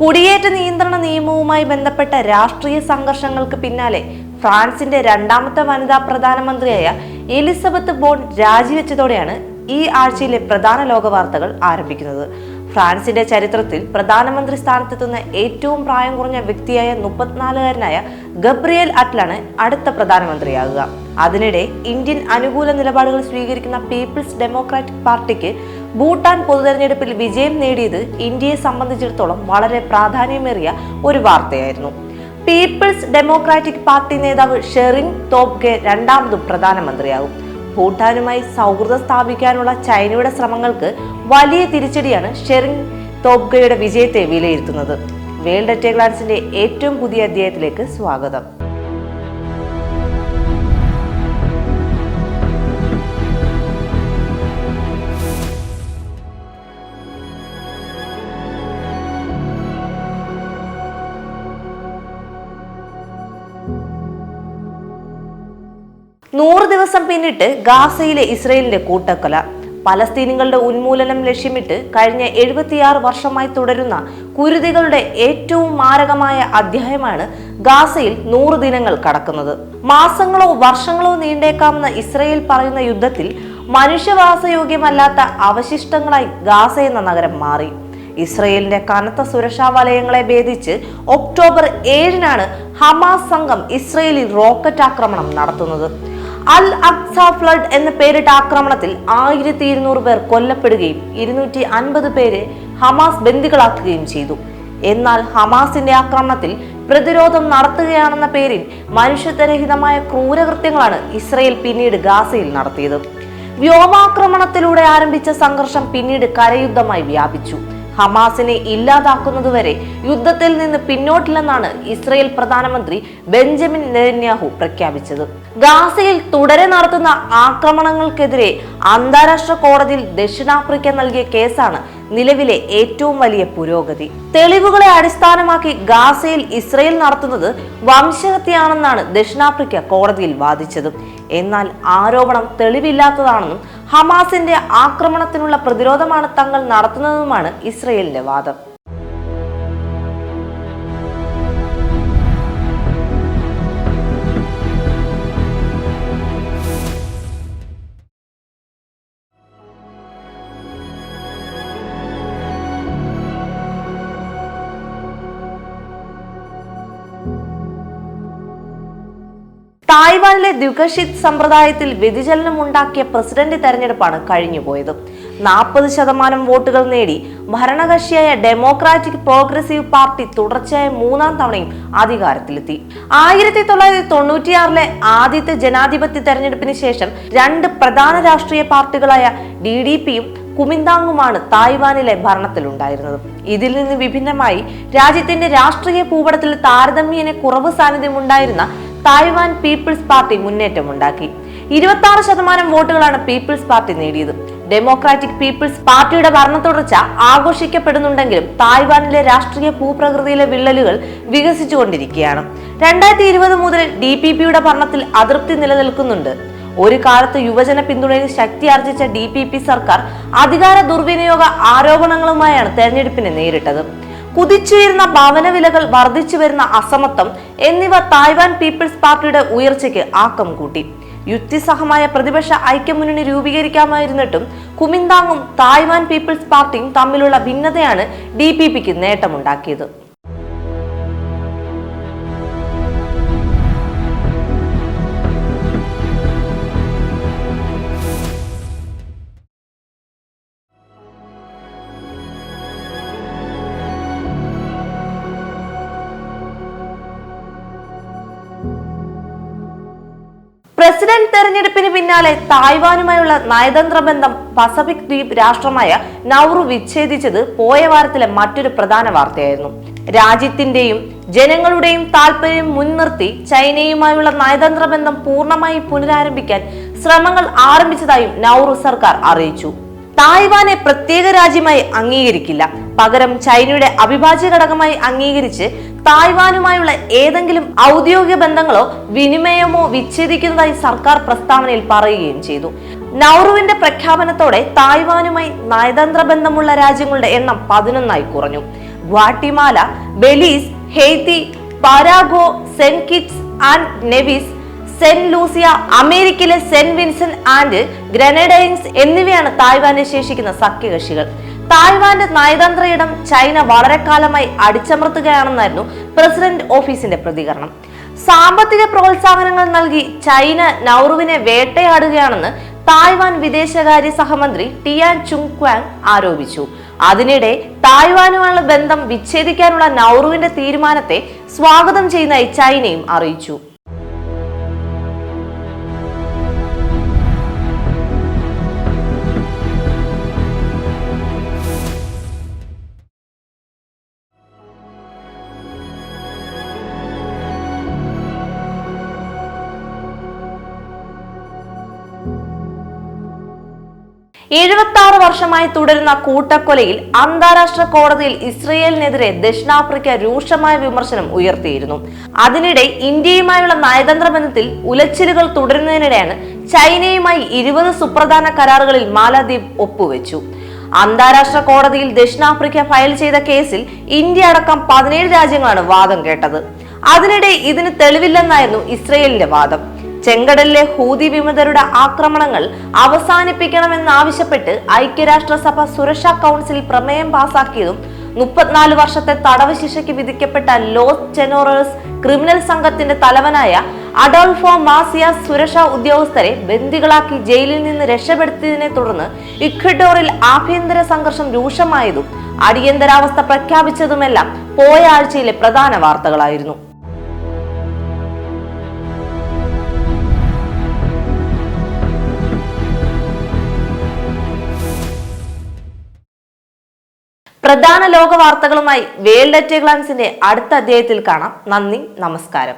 കുടിയേറ്റ നിയന്ത്രണ നിയമവുമായി ബന്ധപ്പെട്ട രാഷ്ട്രീയ സംഘർഷങ്ങൾക്ക് പിന്നാലെ ഫ്രാൻസിന്റെ രണ്ടാമത്തെ വനിതാ പ്രധാനമന്ത്രിയായ എലിസബത്ത് ബോൺ രാജിവെച്ചതോടെയാണ് ഈ ആഴ്ചയിലെ പ്രധാന ലോക വാർത്തകൾ ആരംഭിക്കുന്നത്. ഫ്രാൻസിന്റെ ചരിത്രത്തിൽ പ്രധാനമന്ത്രി സ്ഥാനത്തെത്തുന്ന ഏറ്റവും പ്രായം കുറഞ്ഞ വ്യക്തിയായ മുപ്പത്തിനാലുകാരനായ ഗബ്രിയേൽ അറ്റ്ലാണ് അടുത്ത പ്രധാനമന്ത്രിയാകുക. അതിനിടെ ഇന്ത്യൻ അനുകൂല നിലപാടുകൾ സ്വീകരിക്കുന്ന പീപ്പിൾസ് ഡെമോക്രാറ്റിക് പാർട്ടിക്ക് ഭൂട്ടാൻ പൊതുതെരഞ്ഞെടുപ്പിൽ വിജയം നേടിയത് ഇന്ത്യയെ സംബന്ധിച്ചിടത്തോളം വളരെ പ്രാധാന്യമേറിയ ഒരു വാർത്തയായിരുന്നു. പീപ്പിൾസ് ഡെമോക്രാറ്റിക് പാർട്ടി നേതാവ് ഷെറിൻ തോപ്ഗെ രണ്ടാമതും പ്രധാനമന്ത്രിയാകും. ഭൂട്ടാനുമായി സൗഹൃദം സ്ഥാപിക്കാനുള്ള ചൈനയുടെ ശ്രമങ്ങൾക്ക് വലിയ തിരിച്ചടിയാണ് ഷെറിൻ തോപ്ഗയുടെ വിജയത്തെ വിലയിരുത്തുന്നത്. വേൾഡ് അറ്റ് ഗ്ലാൻസിന്റെ ഏറ്റവും പുതിയ അധ്യായത്തിലേക്ക് സ്വാഗതം. നൂറ് ദിവസം പിന്നിട്ട് ഗാസയിലെ ഇസ്രയേലിന്റെ കൂട്ടക്കൊല. പലസ്തീനികളുടെ ഉന്മൂലനം ലക്ഷ്യമിട്ട് കഴിഞ്ഞ എഴുപത്തിയാറ് വർഷമായി തുടരുന്ന കുരുതികളുടെ ഏറ്റവും മാരകമായ അധ്യായമാണ് ഗാസയിൽ നൂറ് ദിനങ്ങൾ കടക്കുന്നത്. മാസങ്ങളോ വർഷങ്ങളോ നീണ്ടേക്കാമെന്ന ഇസ്രയേൽ പറയുന്ന യുദ്ധത്തിൽ മനുഷ്യവാസയോഗ്യമല്ലാത്ത അവശിഷ്ടങ്ങളായി ഗാസ എന്ന നഗരം മാറി. ഇസ്രയേലിന്റെ കനത്ത സുരക്ഷാ വലയങ്ങളെ ഭേദിച്ച് ഒക്ടോബർ ഏഴിനാണ് ഹമാസ് സംഘം ഇസ്രയേലിൽ റോക്കറ്റ് ആക്രമണം നടത്തുന്നത്. അൽ അക്സ ഫ്ലഡ് എന്ന പേരിട്ട ആക്രമണത്തിൽ ആയിരത്തി ഇരുന്നൂറ് പേർ കൊല്ലപ്പെടുകയും ഇരുന്നൂറ്റി അൻപത് പേരെ ഹമാസ് ബന്ദികളാക്കുകയും ചെയ്തു. എന്നാൽ ഹമാസിന്റെ ആക്രമണത്തിൽ പ്രതിരോധം നടത്തുകയാണെന്ന പേരിൽ മനുഷ്യത്വരഹിതമായ ക്രൂരകൃത്യങ്ങളാണ് ഇസ്രയേൽ പിന്നീട് ഗാസയിൽ നടത്തിയത്. വ്യോമാക്രമണത്തിലൂടെ ആരംഭിച്ച സംഘർഷം പിന്നീട് കരയുദ്ധമായി വ്യാപിച്ചു. ഹമാസിനെ ഇല്ലാതാക്കുന്നതുവരെ യുദ്ധത്തിൽ നിന്ന് പിന്നോട്ടില്ലെന്നാണ് ഇസ്രയേൽ പ്രധാനമന്ത്രി ബെഞ്ചമിൻ നെതന്യാഹു പ്രഖ്യാപിച്ചത്. ഗാസയിൽ തുടരെ നടത്തുന്ന ആക്രമണങ്ങൾക്കെതിരെ അന്താരാഷ്ട്ര കോടതിയിൽ ദക്ഷിണാഫ്രിക്ക നൽകിയ കേസാണ് നിലവിലെ ഏറ്റവും വലിയ പുരോഗതി. തെളിവുകളെ അടിസ്ഥാനമാക്കി ഗാസയിൽ ഇസ്രയേൽ നടത്തുന്നത് വംശഹത്യയാണെന്നാണ് ദക്ഷിണാഫ്രിക്ക കോടതിയിൽ വാദിച്ചത്. എന്നാൽ ആരോപണം തെളിവില്ലാത്തതാണെന്നും ഹമാസിന്റെ ആക്രമണത്തിനുള്ള പ്രതിരോധമാണ് തങ്ങൾ നടത്തുന്നതുമാണ് ഇസ്രയേലിന്റെ വാദം. തായ്വാനിലെ ദ്വികഷിത് സമ്പ്രദായത്തിൽ വ്യതിചലനം ഉണ്ടാക്കിയ പ്രസിഡന്റ് തെരഞ്ഞെടുപ്പാണ് കഴിഞ്ഞുപോയത്. നാൽപ്പത് ശതമാനം വോട്ടുകൾ നേടി ഭരണകക്ഷിയായ ഡെമോക്രാറ്റിക് പ്രോഗ്രസീവ് പാർട്ടി തുടർച്ചയായ മൂന്നാം തവണയും അധികാരത്തിലെത്തി. ആയിരത്തി തൊള്ളായിരത്തി തൊണ്ണൂറ്റിയാറിലെ ആദ്യത്തെ ജനാധിപത്യ തെരഞ്ഞെടുപ്പിന് ശേഷം രണ്ട് പ്രധാന രാഷ്ട്രീയ പാർട്ടികളായ ഡി ഡി പിയും കുമിന്താങ്ങുമാണ് തായ്വാനിലെ ഭരണത്തിലുണ്ടായിരുന്നത്. ഇതിൽ നിന്ന് വിഭിന്നമായി രാജ്യത്തിന്റെ രാഷ്ട്രീയ ഭൂപടത്തിൽ താരതമ്യേന കുറവ് സാന്നിധ്യമുണ്ടായിരുന്ന തായ്വാൻ പീപ്പിൾസ് പാർട്ടി മുന്നേറ്റമുണ്ടാക്കി ഇരുപത്തി ആറ് ശതമാനം വോട്ടുകളാണ് പീപ്പിൾസ് പാർട്ടി നേടിയത്. ഡെമോക്രാറ്റിക് പീപ്പിൾസ് പാർട്ടിയുടെ ഭരണ തുടർച്ച ആഘോഷിക്കപ്പെടുന്നുണ്ടെങ്കിലും തായ്വാനിലെ രാഷ്ട്രീയ ഭൂപ്രകൃതിയിലെ വിള്ളലുകൾ വികസിച്ചുകൊണ്ടിരിക്കുകയാണ്. രണ്ടായിരത്തി ഇരുപത് മുതൽ ഡി പി പിയുടെ ഭരണത്തിൽ അതൃപ്തി നിലനിൽക്കുന്നുണ്ട്. ഒരു കാലത്ത് യുവജന പിന്തുണയിൽ ശക്തി ആർജിച്ച ഡി പി പി സർക്കാർ അധികാര ദുർവിനിയോഗ ആരോപണങ്ങളുമായാണ് തെരഞ്ഞെടുപ്പിനെ നേരിട്ടത്. കുതിച്ചുയരുന്ന ഭവന വിലകൾ വർദ്ധിച്ചു വരുന്ന അസമത്വം എന്നിവ തായ്വാൻ പീപ്പിൾസ് പാർട്ടിയുടെ ഉയർച്ചയ്ക്ക് ആക്കം കൂട്ടി. യുക്തിസഹമായ പ്രതിപക്ഷ ഐക്യമുന്നണി രൂപീകരിക്കാമായിരുന്നിട്ടും കുമിന്താങ്ങും തായ്വാൻ പീപ്പിൾസ് പാർട്ടിയും തമ്മിലുള്ള ഭിന്നതയാണ് ഡി പി പിക്ക് നേട്ടമുണ്ടാക്കിയത്. പ്രസിഡന്റ് തെരഞ്ഞെടുപ്പിന് പിന്നാലെ തായ്വാനുമായുള്ള നയതന്ത്ര ബന്ധം പസഫിക് ദ്വീപ് രാഷ്ട്രമായ നൌറു വിച്ഛേദിച്ചത് പോയ വാരത്തിലെ മറ്റൊരു പ്രധാന വാർത്തയായിരുന്നു. രാജ്യത്തിന്റെയും ജനങ്ങളുടെയും താല്പര്യം മുൻനിർത്തി ചൈനയുമായുള്ള നയതന്ത്ര ബന്ധം പൂർണമായി പുനരാരംഭിക്കാൻ ശ്രമങ്ങൾ ആരംഭിച്ചതായും നൌറു സർക്കാർ അറിയിച്ചു. തായ്വാനെ പ്രത്യേക രാജ്യമായി അംഗീകരിക്കില്ല. പകരം ചൈനയുടെ അവിഭാജ്യ ഘടകമായി അംഗീകരിച്ച് തായ്വാനുമായുള്ള ഏതെങ്കിലും ഔദ്യോഗിക ബന്ധങ്ങളോ വിനിമയമോ വിച്ഛേദിക്കുന്നതായി സർക്കാർ പ്രസ്താവനയിൽ പറയുകയും ചെയ്തു. നൗറുവിന്റെ പ്രഖ്യാപനത്തോടെ തായ്വാനുമായി നയതന്ത്ര ബന്ധമുള്ള രാജ്യങ്ങളുടെ എണ്ണം പതിനൊന്നായി കുറഞ്ഞു. Guatemala Belize Haiti Paraguay saint kitts Kitts and Nevis Saint Lucia അമേരിക്കയിലെ സെന്റ് വിൻസെന്റ് ആൻഡ് ഗ്രനഡൈൻസ് എന്നിവയാണ് തായ്വാനെ ശേഷിക്കുന്ന സഖ്യകക്ഷികൾ. തായ്വാന്റെ നയതന്ത്ര ഇടം ചൈന വളരെ കാലമായി അടിച്ചമർത്തുകയാണെന്നായിരുന്നു പ്രസിഡന്റ് ഓഫീസിന്റെ പ്രതികരണം. സാമ്പത്തിക പ്രോത്സാഹനങ്ങൾ നൽകി ചൈന നൗറുവിനെ വേട്ടയാടുകയാണെന്ന് തായ്വാൻ വിദേശകാര്യ സഹമന്ത്രി ടിയാൻ ചുങ് ക്വാങ് ആരോപിച്ചു. അതിനിടെ തായ്വാനുമായുള്ള ബന്ധം വിച്ഛേദിക്കാനുള്ള നൗറുവിന്റെ തീരുമാനത്തെ സ്വാഗതം ചെയ്യുന്നതായി ചൈനയും അറിയിച്ചു. എഴുപത്തി ആറ് വർഷമായി തുടരുന്ന കൂട്ടക്കൊലയിൽ അന്താരാഷ്ട്ര കോടതിയിൽ ഇസ്രയേലിനെതിരെ ദക്ഷിണാഫ്രിക്ക രൂക്ഷമായ വിമർശനം ഉയർത്തിയിരുന്നു. അതിനിടെ ഇന്ത്യയുമായുള്ള നയതന്ത്ര ബന്ധത്തിൽ ഉലച്ചിലുകൾ തുടരുന്നതിനിടെയാണ് ചൈനയുമായി ഇരുപത് സുപ്രധാന കരാറുകളിൽ മാലദ്വീപ് ഒപ്പുവെച്ചു. അന്താരാഷ്ട്ര കോടതിയിൽ ദക്ഷിണാഫ്രിക്ക ഫയൽ ചെയ്ത കേസിൽ ഇന്ത്യ അടക്കം പതിനേഴ് രാജ്യങ്ങളാണ് വാദം കേട്ടത്. അതിനിടെ ഇതിന് തെളിവില്ലെന്നായിരുന്നു ഇസ്രയേലിന്റെ വാദം. ചെങ്കടലിലെ ഹൂതി വിമതരുടെ ആക്രമണങ്ങൾ അവസാനിപ്പിക്കണമെന്നാവശ്യപ്പെട്ട് ഐക്യരാഷ്ട്രസഭ സുരക്ഷാ കൗൺസിൽ പ്രമേയം പാസാക്കിയതും മുപ്പത്തിനാല് വർഷത്തെ തടവ് ശിക്ഷയ്ക്ക് വിധിക്കപ്പെട്ട ലോസ് ചെനോറേഴ്സ് ക്രിമിനൽ സംഘത്തിന്റെ തലവനായ അഡോൾഫോ മാസിയ സുരക്ഷാ ഉദ്യോഗസ്ഥരെ ബന്ദികളാക്കി ജയിലിൽ നിന്ന് രക്ഷപ്പെടുത്തിയതിനെ തുടർന്ന് ഇക്വഡോറിൽ ആഭ്യന്തര സംഘർഷം രൂക്ഷമായതും അടിയന്തരാവസ്ഥ പ്രഖ്യാപിച്ചതുമെല്ലാം പോയ ആഴ്ചയിലെ പ്രധാന വാർത്തകളായിരുന്നു പ്രധാന ലോക വാർത്തകളുമായി വേൾഡ് അറ്റ് ഗ്ലാൻസിന്റെ അടുത്ത അധ്യായത്തിൽ കാണാം. നന്ദി നമസ്കാരം.